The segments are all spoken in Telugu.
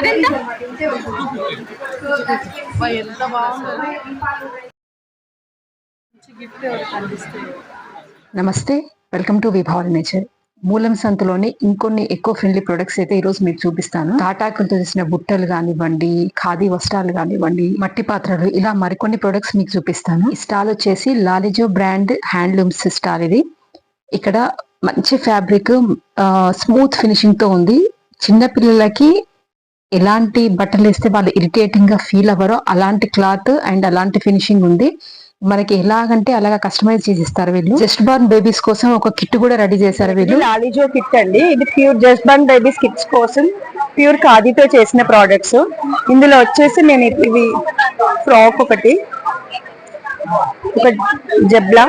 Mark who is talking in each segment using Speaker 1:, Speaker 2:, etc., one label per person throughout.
Speaker 1: అదెంత?
Speaker 2: ఎంత
Speaker 3: నమస్తే వెల్కమ్ టు విభావల్ నేచర్. మూలం సంతలోని ఇంకొన్ని ఎక్కువ ఫ్రెండ్లీ ప్రొడక్ట్స్ అయితే ఈ రోజు మీకు చూపిస్తాను. తాటాకులతో చేసిన బుట్టలు కానివ్వండి ఖాదీ వస్త్రాలు కానివ్వండి మట్టి పాత్రలు ఇలా మరికొన్ని ప్రొడక్ట్స్ మీకు చూపిస్తాను. ఈ స్టాల్ వచ్చేసి లాలిజో బ్రాండ్ హ్యాండ్లూమ్స్ స్టాల్ ఇది. ఇక్కడ మంచి ఫ్యాబ్రిక్ స్మూత్ ఫినిషింగ్తో ఉంది. చిన్న పిల్లలకి ఎలాంటి బట్టలు వేస్తే వాళ్ళు ఇరిటేటింగ్గా ఫీల్ అవ్వరో అలాంటి క్లాత్ అండ్ అలాంటి ఫినిషింగ్ ఉంది. మనకి ఎలాగంటే అలాగా కస్టమైజ్ చేసి ఇస్తారు వీళ్ళు. జస్ట్ బార్న్ బేబీస్ కోసం ఒక కిట్ కూడా రెడీ చేశారు వీళ్ళు.
Speaker 4: లాలిజో కిట్ అండి. ఇది pure just born babies kits కోసం ప్యూర్ ఖాదీతో చేసిన ప్రోడక్ట్స్ ఇందులో వచ్చేసి నేను ఇవి ఫ్రాక్ ఒకటి ఒక జబ్లా.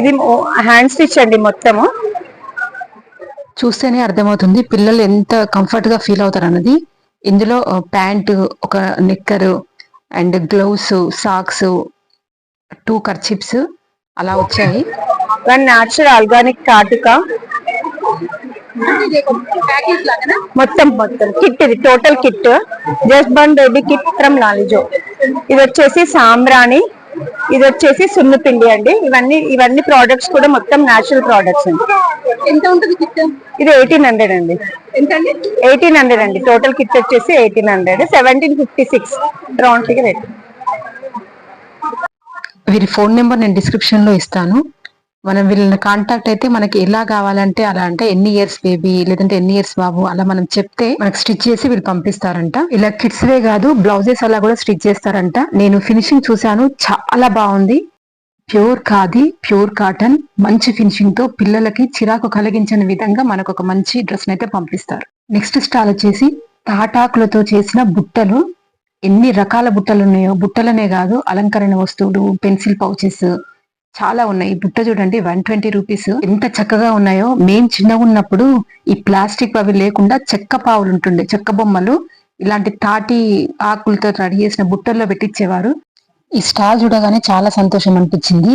Speaker 4: ఇది హ్యాండ్ స్టిచ్ అండి మొత్తము.
Speaker 3: చూస్తేనే అర్థమవుతుంది. పిల్లలు ఎంత కంఫర్ట్గా ఫీల్ అవుతారు అన్నది ఇందులో ప్యాంట్ ఒక knicker and gloves socks two kerchiefs అలా వచ్చాయి.
Speaker 4: వన్ న్యాచురల్ ఆర్గానిక్ కాటుక. మొత్తం మొత్తం కిట్ ఇది total kit. Just born baby kit from లాలిజో ఇది వచ్చేసి సాంబ్రాణి ఇది వచ్చేసి సున్నుపిండి అండి. ఇవన్నీ ఇవన్నీ ప్రోడక్ట్స్ కూడా మొత్తం న్యాచురల్ ప్రోడక్ట్స్ అండి.
Speaker 1: ఎంత ఉంటుంది కిట్?
Speaker 4: ఇది ఎయిటీన్ హండ్రెడ్ అండి.
Speaker 1: ఎంతండి?
Speaker 4: ఎయిటీన్ హండ్రెడ్ అండి. టోటల్ కిట్ వచ్చేసి eighteen hundred seventeen fifty six round figure rate
Speaker 3: వీరి ఫోన్ నెంబర్ నేను డిస్క్రిప్షన్లో ఇస్తాను. మనం వీళ్ళని కాంటాక్ట్ అయితే మనకి ఎలా కావాలంటే అలా అంటే ఎన్ని ఇయర్స్ బేబీ లేదంటే ఎన్ని ఇయర్స్ బాబు అలా మనం చెప్తే మనకి స్టిచ్ చేసి వీళ్ళు పంపిస్తారంట. ఇలా కిడ్స్ వే కాదు బ్లౌజెస్ అలా కూడా స్టిచ్ చేస్తారంట. నేను ఫినిషింగ్ చూసాను చాలా బాగుంది. ప్యూర్ ఖాదీ ప్యూర్ కాటన్ మంచి ఫినిషింగ్తో పిల్లలకి చిరాకు కలిగించని విధంగా మనకు ఒక మంచి డ్రెస్ అయితే పంపిస్తారు. నెక్స్ట్ స్టాల్ వచ్చేసి తాటాకులతో చేసిన బుట్టలు. ఎన్ని రకాల బుట్టలు ఉన్నాయో బుట్టలనే కాదు అలంకరణ వస్తువులు పెన్సిల్ పౌచెస్ చాలా ఉన్నాయి. ఈ బుట్ట చూడండి వన్ ట్వంటీ రూపీస్. ఎంత చక్కగా ఉన్నాయో. మేం చిన్నగా ఉన్నప్పుడు ఈ ప్లాస్టిక్ అవి లేకుండా చెక్క పావులు ఉంటుండే చెక్క బొమ్మలు. ఇలాంటి తాటి ఆకులతో రెడీ చేసిన బుట్టల్లో పెట్టించేవారు. ఈ స్టాల్ చూడగానే చాలా సంతోషం అనిపించింది.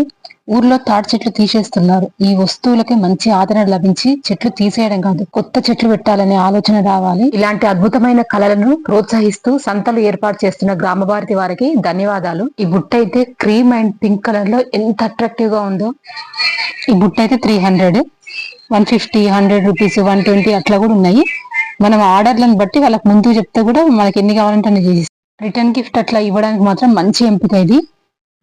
Speaker 3: ఊర్లో తాటి చెట్లు తీసేస్తున్నారు. ఈ వస్తువులకి మంచి ఆదరణ లభించి చెట్లు తీసేయడం కాదు కొత్త చెట్లు పెట్టాలనే ఆలోచన రావాలి. ఇలాంటి అద్భుతమైన కళలను ప్రోత్సహిస్తూ సంతలు ఏర్పాటు చేస్తున్న గ్రామ భారతి వారికి ధన్యవాదాలు. ఈ బుట్ట అయితే క్రీమ్ అండ్ పింక్ కలర్లో ఎంత అట్రాక్టివ్గా ఉందో. ఈ బుట్ట అయితే three hundred one fifty hundred rupees one twenty అట్లా కూడా ఉన్నాయి. మనం ఆర్డర్లను బట్టి వాళ్ళకి ముందు చెప్తే కూడా మనకి ఎన్ని కావాలంటే అన్ని రిటర్న్ గిఫ్ట్ అట్లా ఇవ్వడానికి మాత్రం మంచి ఎంపిక ఇది.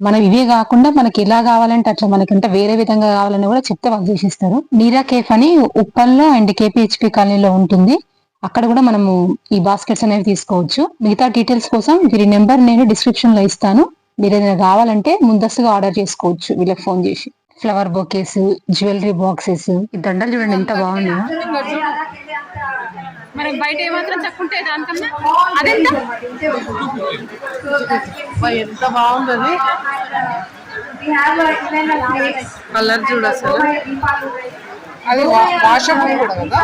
Speaker 3: మనం ఇవే కాకుండా మనకి ఎలా కావాలంటే అట్లా మనకంటే వేరే విధంగా కావాలని కూడా చెప్తే వాళ్ళు చేసిస్తారు. నీరా కేఫ్ అని ఉప్పల్లో అండ్ కేపీహెచ్పి కాలనీలో ఉంటుంది. అక్కడ కూడా మనము ఈ బాస్కెట్స్ అనేవి తీసుకోవచ్చు. మిగతా డీటెయిల్స్ కోసం వీరి నెంబర్ నేను డిస్క్రిప్షన్లో ఇస్తాను. మీరు ఏదైనా కావాలంటే ముందస్తుగా ఆర్డర్ చేసుకోవచ్చు వీళ్ళకి ఫోన్ చేసి. Flower bouquets jewellery boxes. ఈ దండలు చూడండి ఎంత బాగున్నాయో.
Speaker 1: మరి బయట ఏమాత్రం తక్కువ ఉంటాయి దానికన్నా? అదెంత?
Speaker 2: ఎంత బాగుందో కలర్ చూడ అసలు. అది వాషబుల్ కూడా కదా?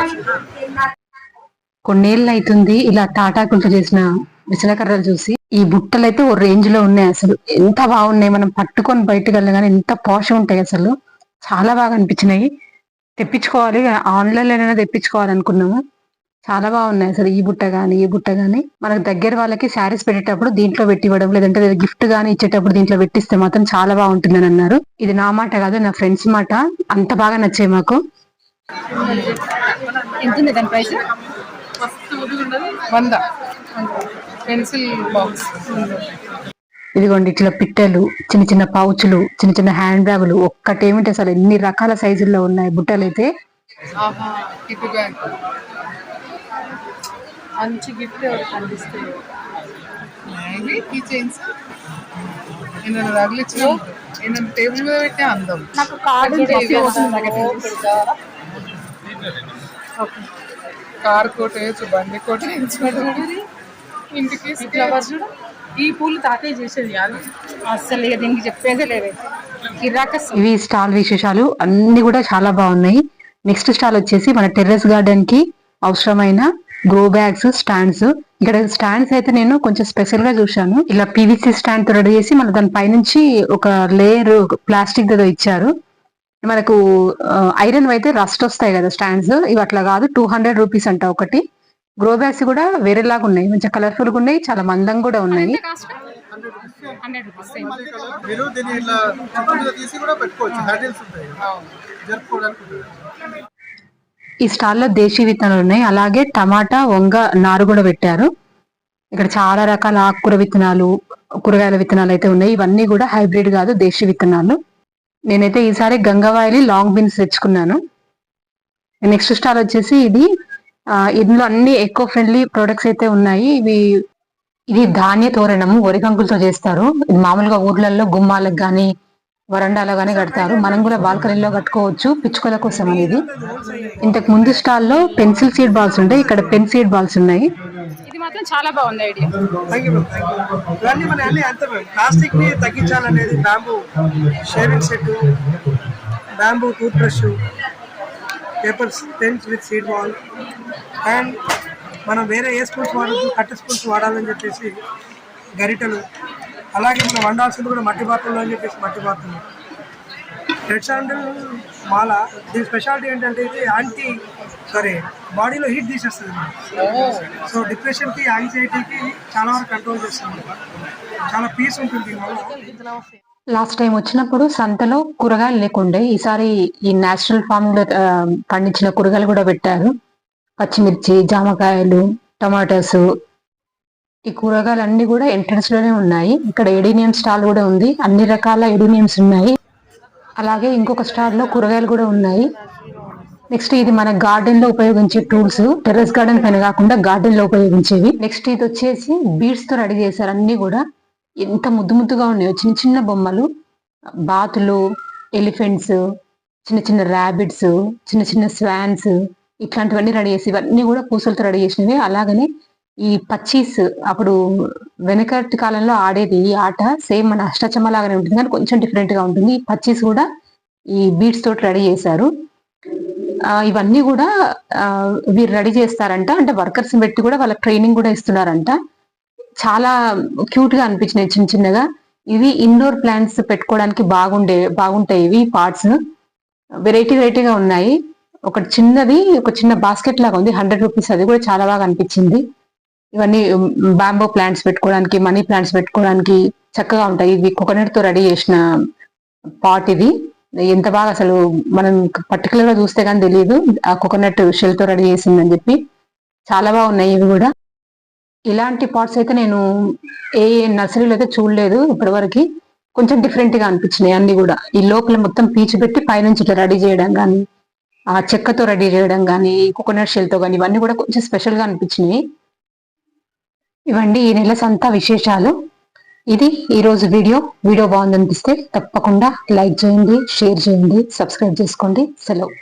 Speaker 3: కొన్నేళ్ళు అవుతుంది ఇలా తాటాకులతో చేసిన విసనకర్రలు చూసి. ఈ బుట్టలు అయితే ఓ రేంజ్లో ఉన్నాయి అసలు. ఎంత బాగున్నాయి. మనం పట్టుకొని బయటకు వెళ్ళగానే ఎంత పాష్ ఉంటాయి అసలు. చాలా బాగా అనిపించినాయి. తెప్పించుకోవాలి. ఆన్లైన్ లోనైనా తెప్పించుకోవాలనుకున్నాము. చాలా బాగున్నాయి అసలు ఈ బుట్ట గానీ ఈ బుట్ట గానీ. మనకు దగ్గర వాళ్ళకి శారీస్ పెట్టేటప్పుడు దీంట్లో పెట్టి ఇవ్వడం లేదంటే గిఫ్ట్ గానీ ఇచ్చేటప్పుడు దీంట్లో పెట్టిస్తే మాత్రం చాలా బాగుంటుందని అన్నారు. ఇది నా మాట కాదు నా ఫ్రెండ్స్ మాట. అంత బాగా నచ్చాయి మాకు.
Speaker 1: ఎంత ఉంది దాని ప్రైస్?
Speaker 2: ఫస్ట్ ఉండదు వంద. Pencil box.
Speaker 3: ఇదిగోండి ఇట్లా పిట్టలు చిన్న చిన్న పౌచులు చిన్న చిన్న హ్యాండ్ బ్యాగులు. ఒక్కటేమిటి అసలు ఎన్ని రకాల సైజుల్లో ఉన్నాయి బుట్టలు అయితే
Speaker 2: మంచి గిఫ్ట్ ఎవరికి అందిస్తే ఇది కీ చైన్స్? నేను తగిలించిన నేను టేబుల్ మీద పెట్టే అందం.
Speaker 1: నాకు కార్డు
Speaker 2: కార్ కోట్ వేయచ్చు బండి కోట్ వేయచ్చు. ఇంటికి
Speaker 1: ఫ్లవర్ చూడు. ఈ పూలు తాతయ్య చేసేది కాదు అసలు ఇక దీనికి చెప్పేదే లేదు. కిరాక
Speaker 3: ఇవి స్టాల్ విశేషాలు. అన్ని కూడా చాలా బాగున్నాయి. నెక్స్ట్ స్టాల్ వచ్చేసి మన టెర్రస్ గార్డెన్కి అవసరమైన గ్రో బ్యాగ్స్ స్టాండ్స్ ఇక్కడ స్టాండ్స్ అయితే నేను కొంచెం స్పెషల్గా చూశాను. ఇలా పీవీసీ స్టాండ్తో రెడీ చేసి మన దాని పైనుంచి ఒక లేయర్ ప్లాస్టిక్తో ఇచ్చారు. మనకు ఐరన్ అయితే రస్ట్ వస్తాయి కదా స్టాండ్స్ ఇవి అట్లా కాదు టూ హండ్రెడ్ రూపీస్ అంట ఒకటి. గ్రో బ్యాగ్స్ కూడా వేరేలాగా ఉన్నాయి. మంచిగా కలర్ఫుల్గా ఉన్నాయి చాలా మందంగా కూడా ఉన్నాయి.
Speaker 1: కాస్ట్ హండ్రెడ్ రూపీస్
Speaker 5: మీరు దీన్ని ఇట్లా చుట్టూ మీద తీసి కూడా పెట్టుకోవచ్చు. హ్యాండిల్స్ ఉంటాయి జరుపుకోవడానికి ఉంటుంది.
Speaker 3: ఈ స్టాల్లో దేశీ విత్తనాలు ఉన్నాయి. అలాగే టమాటా వంగ నారు కూడా పెట్టారు. ఇక్కడ చాలా రకాల ఆకుకూర విత్తనాలు కూరగాయల విత్తనాలు అయితే ఉన్నాయి. ఇవన్నీ కూడా హైబ్రిడ్ కాదు దేశీ విత్తనాలు. నేనైతే ఈసారి గంగవాయలి లాంగ్ బీన్స్ తెచ్చుకున్నాను. నెక్స్ట్ స్టాల్ వచ్చేసి ఇది. ఇందులో అన్ని ఎకో ఫ్రెండ్లీ ప్రొడక్ట్స్ అయితే ఉన్నాయి. ఇవి ఇది ధాన్య తోరణము వరికంకులతో చేస్తారు. ఇది మామూలుగా ఊర్లలో గుమ్మాలకు కానీ వరండాలో గానీ కడతారు. మనం కూడా బాల్కనీలో కట్టుకోవచ్చు. పిచ్చుకల కోసం అనేది. ఇంతకు ముందు స్టాల్లో పెన్సిల్ సీడ్ బాల్స్ ఉంటాయి ఇక్కడ పెన్ సీడ్ బాల్స్ ఉన్నాయి.
Speaker 1: ఇది మాత్రం చాలా బాగుంది ఐడియా.
Speaker 5: ఇవన్నీ మన అన్ని అంతే ప్లాస్టిక్ని తగ్గించాలనేది bamboo shaving set bamboo tooth brush papers pens with seed ball. And మనం వేరే ఏ స్పూన్స్ వాడద్దు కట్టె స్పూన్స్ వాడాలని చెప్పేసి గరిటెలు అలాగే మనం వండాల్సింది కూడా మట్టి పాత్రలో అని చెప్పేసి మట్టి పాత్రలు. రెడ్ శాండిల్ మాల దీని స్పెషాలిటీ ఏంటంటే ఇది యాంటీ సారీ బాడీలో హీట్ తీసేస్తుంది సో డిప్రెషన్కి యాంగ్జైటీకి చాలా వరకు కంట్రోల్ చేస్తుంది చాలా పీస్ ఉంటుంది దీనివల్ల
Speaker 3: లాస్ట్ టైం వచ్చినప్పుడు సంతలో కూరగాయలు లేకుండే ఈసారి ఈ నేచురల్ ఫామ్లో పండించిన కూరగాయలు కూడా పెట్టారు. పచ్చిమిర్చి జామకాయలు టమాటోస్ ఈ కూరగాయలు అన్ని కూడా ఎంట్రన్స్లోనే ఉన్నాయి. ఇక్కడ ఎడీనియం స్టాల్ కూడా ఉంది. అన్ని రకాల ఎడీనియమ్స్ ఉన్నాయి. అలాగే ఇంకొక స్టాల్లో కూరగాయలు కూడా ఉన్నాయి. నెక్స్ట్ ఇది మన గార్డెన్లో ఉపయోగించే టూల్స్. టెర్రస్ గార్డెన్ పైన కాకుండా గార్డెన్లో ఉపయోగించేవి. నెక్స్ట్ ఇది వచ్చేసి బీడ్స్తో రెడీ చేశారు అన్ని కూడా. ఎంత ముద్దు ముద్దుగా ఉన్నాయో. చిన్న చిన్న బొమ్మలు. బాతులు ఎలిఫెంట్స్ చిన్న చిన్న ర్యాబిట్స్ చిన్న చిన్న స్వాన్స్ ఇట్లాంటివన్నీ రెడీ చేసి ఇవన్నీ కూడా పూసలతో రెడీ చేసినవి. అలాగనే ఈ పచ్చీస్ అప్పుడు వెనకటి కాలంలో ఆడేది ఈ ఆట సేమ్ మన అష్టచమ్మ లాగానే ఉంటుంది కానీ కొంచెం డిఫరెంట్గా ఉంటుంది. ఈ పచ్చీస్ కూడా ఈ బీట్స్ తోటి రెడీ చేశారు. ఇవన్నీ కూడా వీరు రెడీ చేస్తారంట. అంటే వర్కర్స్ పెట్టి కూడా వాళ్ళ ట్రైనింగ్ కూడా ఇస్తున్నారంట. చాలా క్యూట్గా అనిపించినాయి చిన్న చిన్నగా. ఇవి ఇండోర్ ప్లాంట్స్ పెట్టుకోవడానికి బాగుండే బాగుంటాయి ఇవి పార్ట్స్. వెరైటీ వెరైటీగా ఉన్నాయి. ఒక చిన్నది ఒక చిన్న బాస్కెట్ లాగా ఉంది. హండ్రెడ్ రూపీస్ అది కూడా చాలా బాగా అనిపించింది. ఇవన్నీ బాంబో ప్లాంట్స్ పెట్టుకోవడానికి మనీ ప్లాంట్స్ పెట్టుకోవడానికి చక్కగా ఉంటాయి. ఇది కోకోనట్తో రెడీ చేసిన పాట్ ఇది. ఎంత బాగా అసలు మనం పర్టికులర్గా చూస్తే కానీ తెలియదు ఆ కోకోనట్ షెల్తో రెడీ చేసిందని చెప్పి. చాలా బాగున్నాయి ఇవి కూడా. ఇలాంటి పాట్స్ అయితే నేను ఏ నర్సరీలో అయితే చూడలేదు ఇప్పటివరకు. కొంచెం డిఫరెంట్గా అనిపించినాయి అన్ని కూడా. ఈ లోపల మొత్తం పీచు పెట్టి పైనుంచి ఇట్లా రెడీ చేయడం కానీ ఆ చెక్కతో రెడీ చేయడం కానీ కోకోనట్ షెల్తో కానీ ఇవన్నీ కూడా కొంచెం స్పెషల్గా అనిపించినాయి. ఇవండి ఈ నెల సంతా విశేషాలు. ఇది ఈరోజు వీడియో. వీడియో బాగుందనిపిస్తే తప్పకుండా లైక్ చేయండి షేర్ చేయండి సబ్స్క్రైబ్ చేసుకోండి. సెలవు.